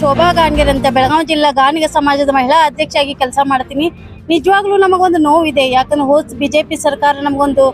ಶೋಭಾ ಗಾಣಿಗರ್ ಅಂತ ಬೆಳಗಾವಿ ಜಿಲ್ಲಾ ಗಾನಿಗ ಸಮಾಜದ ಮಹಿಳಾ ಅಧ್ಯಕ್ಷೆಯಾಗಿ ಕೆಲಸ ಮಾಡ್ತೀನಿ. ನಿಜವಾಗ್ಲೂ ನಮಗೊಂದು ನೋವಿದೆ. ಯಾಕಂದ್ರೆ ಹೋದ್ ಬಿಜೆಪಿ ಸರ್ಕಾರ ನಮಗೊಂದು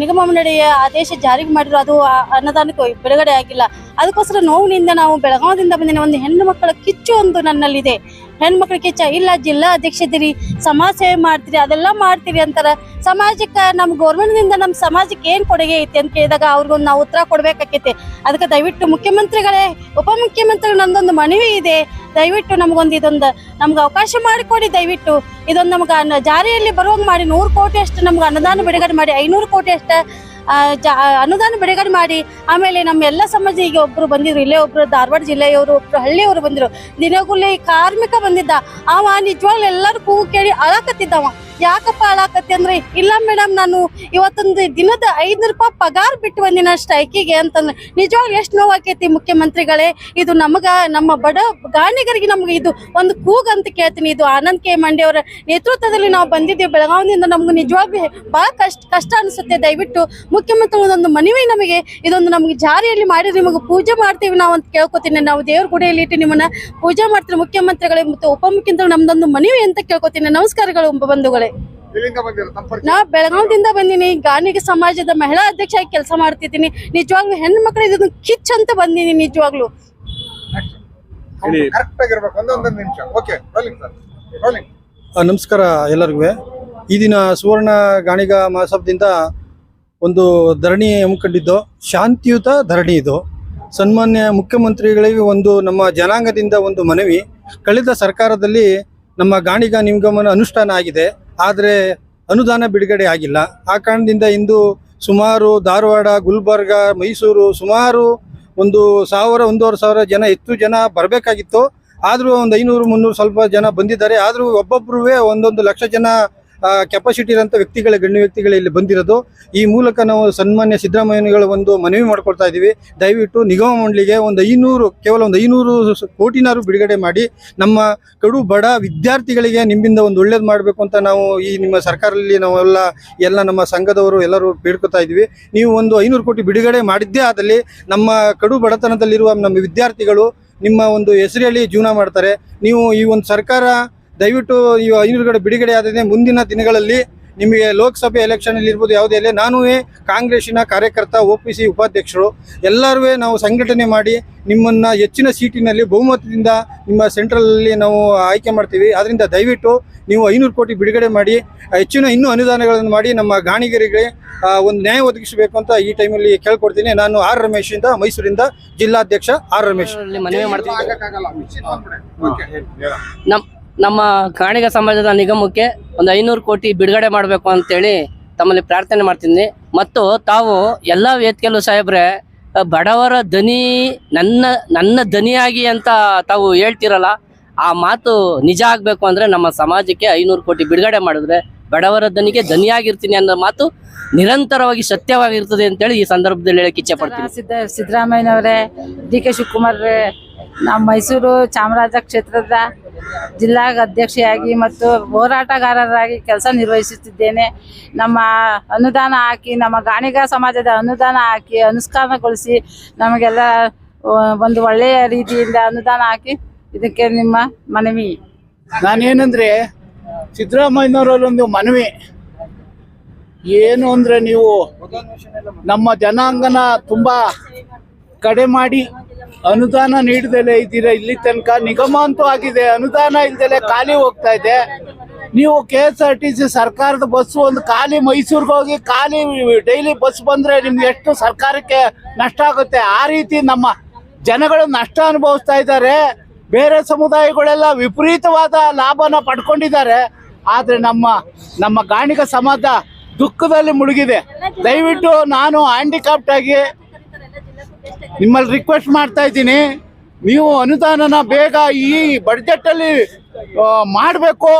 ನಿಗಮ ಮಂಡಳಿಯ ಆದೇಶ ಜಾರಿಗೆ ಮಾಡಿದ್ರು. ಅದು ಅನ್ನದಾನಕ್ಕೆ ಬಿಡುಗಡೆ ಆಗಿಲ್ಲ. ಅದಕ್ಕೋಸ್ಕರ ನೋವಿನಿಂದ ನಾವು ಬೆಳಗಾವದಿಂದ ಬಂದಿನ ಒಂದು ಹೆಣ್ಣು ಮಕ್ಕಳ ಕಿಚ್ಚು ಒಂದು ನನ್ನಲ್ಲಿದೆ. ಹೆಣ್ಮಕ್ಳ ಕಿಚ್ಚ ಇಲ್ಲ, ಜಿಲ್ಲಾ ಅಧ್ಯಕ್ಷದಿರಿ, ಸಮಾಜ ಸೇವೆ ಮಾಡ್ತೀರಿ, ಅದೆಲ್ಲ ಮಾಡ್ತೀರಿ ಅಂತಾರ. ಸಮಾಜಕ್ಕೆ ನಮ್ಮ ಗೌರ್ಮೆಂಟ್ದಿಂದ ನಮ್ಮ ಸಮಾಜಕ್ಕೆ ಏನು ಕೊಡುಗೆ ಐತಿ ಅಂತ ಕೇಳಿದಾಗ ಅವ್ರಿಗೊಂದು ನಾವು ಉತ್ತರ ಕೊಡ್ಬೇಕಾಕೈತಿ. ಅದಕ್ಕೆ ದಯವಿಟ್ಟು ಮುಖ್ಯಮಂತ್ರಿಗಳೇ ಉಪಮುಖ್ಯಮಂತ್ರಿಗಳು ನಂದೊಂದು ಮನವಿ ಇದೆ. ದಯವಿಟ್ಟು ನಮಗೊಂದು ಇದೊಂದು, ನಮ್ಗೆ ಅವಕಾಶ ಮಾಡಿಕೊಡಿ ದಯವಿಟ್ಟು. ಇದೊಂದು ನಮ್ಗೆ ಜಾರಿಯಲ್ಲಿ ಬರುವಂಗೆ ಮಾಡಿ ನೂರು ಕೋಟಿ ಅಷ್ಟು ನಮ್ಗೆ ಅನುದಾನ ಬಿಡುಗಡೆ ಮಾಡಿ, ಐನೂರು ಕೋಟಿ ಅಷ್ಟು ಅನುದಾನ ಬಿಡುಗಡೆ ಮಾಡಿ. ಆಮೇಲೆ ನಮ್ಮ ಎಲ್ಲ ಸಮಾಜ ಈಗ ಒಬ್ರು ಬಂದಿದ್ರು, ಇಲ್ಲೇ ಒಬ್ರು ಧಾರವಾಡ ಜಿಲ್ಲೆಯವರು ಒಬ್ರು ಹಳ್ಳಿಯವರು ಬಂದಿರು. ದಿನಗೂಲಿ ಕಾರ್ಮಿಕ ಬಂದಿದ್ದ. ಅವ ನಿಜವಾಗ್ಲೂ ಎಲ್ಲರೂ ಕೂಗು ಕೇಳಿ ಅಳಕತ್ತಿದ್ದವ. ಯಾಕಪ್ಪ ಹಾಳಾಕತಿ ಅಂದ್ರೆ, ಇಲ್ಲ ಮೇಡಮ್ ನಾನು ಇವತ್ತೊಂದು ದಿನದ ಐದ್ನೂರು ರೂಪಾಯಿ ಪಗಾರ್ ಬಿಟ್ಟು ಬಂದಿನ ಸ್ಟ್ರೈಕಿಗೆ ಅಂತಂದ್ರೆ, ನಿಜವಾಗ್ಲೂ ಎಷ್ಟು ನೋವಾಕೈತಿ ಮುಖ್ಯಮಂತ್ರಿಗಳೇ. ಇದು ನಮಗ, ನಮ್ಮ ಬಡ ಗಾಣಿಗರಿಗೆ ನಮ್ಗೆ ಇದು ಒಂದು ಕೂಗ್ ಅಂತ ಕೇಳ್ತೀನಿ. ಇದು ಆನಂದ್ ಕೆ ಮಂಡಿ ಅವರ ನೇತೃತ್ವದಲ್ಲಿ ನಾವು ಬಂದಿದ್ದೀವಿ ಬೆಳಗಾವಿಯಿಂದ, ನಮ್ಗೆ ನಿಜವಾಗಿ ಬಹಳ ಕಷ್ಟ ಕಷ್ಟ ಅನಿಸುತ್ತೆ. ದಯವಿಟ್ಟು ಮುಖ್ಯಮಂತ್ರಿಗಳದೊಂದು ಮನವಿ ನಮಗೆ, ಇದೊಂದು ನಮಗೆ ಜಾರಿಯಲ್ಲಿ ಮಾಡಿ ನಿಮಗೆ ಪೂಜೆ ಮಾಡ್ತೀವಿ ನಾವು ಅಂತ ಕೇಳ್ಕೊತೀನಿ. ನಾವು ದೇವ್ರ ಗುಡಿಯಲ್ಲಿ ಇಟ್ಟು ನಿಮ್ಮನ್ನ ಪೂಜೆ ಮಾಡ್ತೀವಿ ಮುಖ್ಯಮಂತ್ರಿಗಳೇ, ಮತ್ತು ಉಪಮುಖ್ಯಮಂತ್ರಿ ನಮ್ದೊಂದು ಮನವಿ ಅಂತ ಕೇಳ್ಕೊತೀನಿ. ನಮಸ್ಕಾರಗಳು, ಬಂಧುಗಳೇ. ನಾ ಬೆಳಗಾವಿಂದ ಬಂದಿನಿ. ಗಾಣಿಗ ಸಮಾಜದ ಮಹಿಳಾ ಅಧ್ಯಕ್ಷ ಆಗಿ ಕೆಲಸ ಮಾಡ್ತಿದ್ದೀನಿ. ನಿಜವಾಗ್ಲೂ ಹೆಣ್ಣು ಮಕ್ಕಳು ಇದನ್ನು ಕಿಚ್ ಅಂತ ಬಂದಿನಿ ನಿಜವಾಗ್ಲೂ. ಕರೆಕ್ಟ್ ಆಗಿರ್ಬೇಕು. ಒಂದೊಂದೊಂದು ನಿಮಿಷ. ಓಕೆ ರೋಲಿಂಗ್ ಸರ್ ರೋಲಿಂಗ್ ನಮಸ್ಕಾರ ಎಲ್ಲರಿಗೂ. ಈ ದಿನ ಸುವರ್ಣ ಗಾಣಿಗ ಮಹಾಸಭದಿಂದ ಒಂದು ಧರಣಿ ಹಮ್ಮಿಕೊಂಡಿದ್ದು. ಶಾಂತಿಯುತ ಧರಣಿ ಇದು. ಸನ್ಮಾನ್ಯ ಮುಖ್ಯಮಂತ್ರಿಗಳಿಗೆ ಒಂದು ನಮ್ಮ ಜನಾಂಗದಿಂದ ಒಂದು ಮನವಿ. ಕಳೆದ ಸರ್ಕಾರದಲ್ಲಿ ನಮ್ಮ ಗಾಣಿಗ ನಿಗಮನ ಅನುಷ್ಠಾನ ಆಗಿದೆ. ಆದರೆ ಅನುದಾನ ಬಿಡುಗಡೆ ಆಗಿಲ್ಲ. ಆ ಕಾರಣದಿಂದ ಇಂದು ಸುಮಾರು ಧಾರವಾಡ, ಗುಲ್ಬರ್ಗ, ಮೈಸೂರು ಸುಮಾರು ಒಂದು ಸಾವಿರ, ಒಂದೂವರೆ ಸಾವಿರ ಜನ, ಹೆಚ್ಚು ಜನ ಬರಬೇಕಾಗಿತ್ತು. ಆದರೂ ಒಂದು ಐನೂರು, ಮುನ್ನೂರು ಸ್ವಲ್ಪ ಜನ ಬಂದಿದ್ದಾರೆ. ಆದರೂ ಒಬ್ಬೊಬ್ಬರೂ ಒಂದೊಂದು ಲಕ್ಷ ಜನ ಕೆಪಾಸಿಟಿ ಇರೋಂಥ ವ್ಯಕ್ತಿಗಳ, ಗಣ್ಯ ವ್ಯಕ್ತಿಗಳು ಇಲ್ಲಿ ಬಂದಿರೋದು. ಈ ಮೂಲಕ ನಾವು ಸನ್ಮಾನ್ಯ ಸಿದ್ದರಾಮಯ್ಯಗಳ ಒಂದು ಮನವಿ ಮಾಡ್ಕೊಳ್ತಾ ಇದ್ದೀವಿ ದಯವಿಟ್ಟು ನಿಗಮ ಮಂಡಳಿಗೆ ಒಂದು ಐನೂರು, ಕೇವಲ ಒಂದು ಐನೂರು ಕೋಟಿನಾರು ಬಿಡುಗಡೆ ಮಾಡಿ ನಮ್ಮ ಕಡು ಬಡ ವಿದ್ಯಾರ್ಥಿಗಳಿಗೆ ನಿಮ್ಮಿಂದ ಒಂದು ಒಳ್ಳೇದು ಮಾಡಬೇಕು ಅಂತ ನಾವು ಈ ನಿಮ್ಮ ಸರ್ಕಾರದಲ್ಲಿ ನಾವೆಲ್ಲ, ಎಲ್ಲ ನಮ್ಮ ಸಂಘದವರು ಎಲ್ಲರೂ ಬೇಡ್ಕೊತಾ ಇದ್ದೀವಿ ನೀವು ಒಂದು ಐನೂರು ಕೋಟಿ ಬಿಡುಗಡೆ ಮಾಡಿದ್ದೇ ಆದಲ್ಲಿ ನಮ್ಮ ಕಡು ಬಡತನದಲ್ಲಿರುವ ನಮ್ಮ ವಿದ್ಯಾರ್ಥಿಗಳು ನಿಮ್ಮ ಒಂದು ಹೆಸರಲ್ಲಿ ಜೀವನ ಮಾಡ್ತಾರೆ. ನೀವು ಈ ಒಂದು ಸರ್ಕಾರ ದಯವಿಟ್ಟು ಈ ಐನೂರು ಕಡೆ ಬಿಡುಗಡೆ ಆದರೆ ಮುಂದಿನ ದಿನಗಳಲ್ಲಿ ನಿಮಗೆ ಲೋಕಸಭೆ ಎಲೆಕ್ಷನ್ ಅಲ್ಲಿ ಇರ್ಬೋದು ಯಾವುದೇ ಇಲ್ಲ ನಾನೂ ಕಾಂಗ್ರೆಸ್ಸಿನ ಕಾರ್ಯಕರ್ತ ಒ ಪಿ ಸಿ ಉಪಾಧ್ಯಕ್ಷರು ಎಲ್ಲರೂ ನಾವು ಸಂಘಟನೆ ಮಾಡಿ ನಿಮ್ಮನ್ನು ಹೆಚ್ಚಿನ ಸೀಟಿನಲ್ಲಿ ಬಹುಮತದಿಂದ ನಿಮ್ಮ ಸೆಂಟ್ರಲಲ್ಲಿ ನಾವು ಆಯ್ಕೆ ಮಾಡ್ತೀವಿ. ಅದರಿಂದ ದಯವಿಟ್ಟು ನೀವು ಐನೂರು ಕೋಟಿ ಬಿಡುಗಡೆ ಮಾಡಿ ಹೆಚ್ಚಿನ ಇನ್ನೂ ಅನುದಾನಗಳನ್ನು ಮಾಡಿ ನಮ್ಮ ಗಾಣಿಗರಿಗೆ ಒಂದು ನ್ಯಾಯ ಒದಗಿಸಬೇಕು ಅಂತ ಈ ಟೈಮಲ್ಲಿ ಕೇಳ್ಕೊಡ್ತೀನಿ. ನಾನು ಆರ್ ರಮೇಶ್ ಇಂದ ಮೈಸೂರಿಂದ ಜಿಲ್ಲಾಧ್ಯಕ್ಷ ಆರ್ ರಮೇಶ್. ಮನವಿ ಮಾಡ್ತೀನಿ. ನಮ್ಮ ಕಾಣಿಗ ಸಮಾಜದ ನಿಗಮಕ್ಕೆ ಒಂದು ಐನೂರು ಕೋಟಿ ಬಿಡುಗಡೆ ಮಾಡಬೇಕು ಅಂತೇಳಿ ತಮ್ಮಲ್ಲಿ ಪ್ರಾರ್ಥನೆ ಮಾಡ್ತೀನಿ ಮತ್ತು ತಾವು ಎಲ್ಲ ವೇದಿಕೆಯಲ್ಲೂ ಸಾಹೇಬ್ರೆ ಬಡವರ ದನಿ ನನ್ನ ನನ್ನ ದನಿಯಾಗಿ ಅಂತ ತಾವು ಹೇಳ್ತಿರಲ್ಲ, ಆ ಮಾತು ನಿಜ ಆಗಬೇಕು ಅಂದರೆ ನಮ್ಮ ಸಮಾಜಕ್ಕೆ ಐನೂರು ಕೋಟಿ ಬಿಡುಗಡೆ ಮಾಡಿದ್ರೆ ಬಡವರ ದನಿಗೆ ದನಿಯಾಗಿರ್ತೀನಿ ಅನ್ನೋ ಮಾತು ನಿರಂತರವಾಗಿ ಸತ್ಯವಾಗಿರ್ತದೆ ಅಂತೇಳಿ ಈ ಸಂದರ್ಭದಲ್ಲಿ ಹೇಳಕ್ಕೆ ಇಚ್ಛೆ ಪಡ್ತೀನಿ. ಸಿದ್ದ ಸಿದ್ದರಾಮಯ್ಯನವರೇ, ಡಿ ಕೆ ಶಿವಕುಮಾರ್ ನಮ್ಮ ಮೈಸೂರು ಚಾಮರಾಜ ಕ್ಷೇತ್ರದ ಜಿಲ್ಲಾ ಅಧ್ಯಕ್ಷೆಯಾಗಿ ಮತ್ತು ಹೋರಾಟಗಾರರಾಗಿ ಕೆಲಸ ನಿರ್ವಹಿಸುತ್ತಿದ್ದೇನೆ. ನಮ್ಮ ಅನುದಾನ ಹಾಕಿ, ನಮ್ಮ ಗಾಣಿಗ ಸಮಾಜದ ಅನುದಾನ ಹಾಕಿ, ಅನುಷ್ಠಾನಗೊಳಿಸಿ ನಮಗೆಲ್ಲ ಒಂದು ಒಳ್ಳೆಯ ರೀತಿಯಿಂದ ಅನುದಾನ ಹಾಕಿ ಇದಕ್ಕೆ ನಿಮ್ಮ ಮನವಿ. ನಾನೇನಂದ್ರೆ, ಸಿದ್ದರಾಮಯ್ಯನವರಲ್ಲೊಂದು ಮನವಿ. ಏನು ಅಂದ್ರೆ ನೀವು ನಮ್ಮ ಜನಾಂಗನ ತುಂಬಾ ಕಡೆ ಮಾಡಿ ಅನುದಾನ ನೀಡದಲೇ ಇದ್ದೀರಾ? ಇಲ್ಲಿ ತನಕ ನಿಗಮ ಅಂತೂ ಆಗಿದೆ. ಅನುದಾನ ಇಲ್ದಲೆ ಖಾಲಿ ಹೋಗ್ತಾ ಇದೆ. ನೀವು K S R T C ಸರ್ಕಾರದ ಬಸ್ ಒಂದು ಖಾಲಿ ಮೈಸೂರಿಗೆ ಹೋಗಿ ಖಾಲಿ ಡೈಲಿ ಬಸ್ ಬಂದರೆ ನಿಮ್ಗೆ ಎಷ್ಟು ಸರ್ಕಾರಕ್ಕೆ ನಷ್ಟ ಆಗುತ್ತೆ? ಆ ರೀತಿ ನಮ್ಮ ಜನಗಳು ನಷ್ಟ ಅನುಭವಿಸ್ತಾ ಇದ್ದಾರೆ. ಬೇರೆ ಸಮುದಾಯಗಳೆಲ್ಲ ವಿಪರೀತವಾದ ಲಾಭನ ಪಡ್ಕೊಂಡಿದ್ದಾರೆ. ಆದರೆ ನಮ್ಮ ನಮ್ಮ ಗಾಣಿಗ ಸಮಾಜ ದುಃಖದಲ್ಲಿ ಮುಳುಗಿದೆ. ದಯವಿಟ್ಟು ನಾನು ಹ್ಯಾಂಡಿಕ್ಯಾಪ್ಟ್ ಆಗಿ ನಿಮ್ಮಲ್ಲಿ ರಿಕ್ವೆಸ್ಟ್ ಮಾಡ್ತಾ ಇದ್ದೀನಿ. ನೀವು ಅನುದಾನನ ಬೇಗ ಈ ಬಡ್ಜೆಟ್ ಅಲ್ಲಿ ಮಾಡಬೇಕು.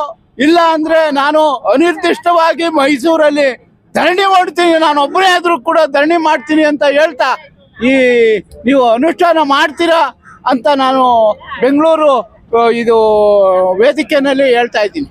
ಇಲ್ಲ ಅಂದ್ರೆ ನಾನು ಅನಿರ್ದಿಷ್ಟವಾಗಿ ಮೈಸೂರಲ್ಲಿ ಧರಣಿ ಮಾಡ್ತೀನಿ. ನಾನು ಒಬ್ಬನೇ ಆದ್ರೂ ಕೂಡ ಧರಣಿ ಮಾಡ್ತೀನಿ ಅಂತ ಹೇಳ್ತಾ ಈ, ನೀವು ಅನುಷ್ಠಾನ ಮಾಡ್ತೀರಾ ಅಂತ ನಾನು ಬೆಂಗಳೂರು ಇದು ವೇದಿಕೆಯಲ್ಲಿ ಹೇಳ್ತಾ ಇದ್ದೀನಿ.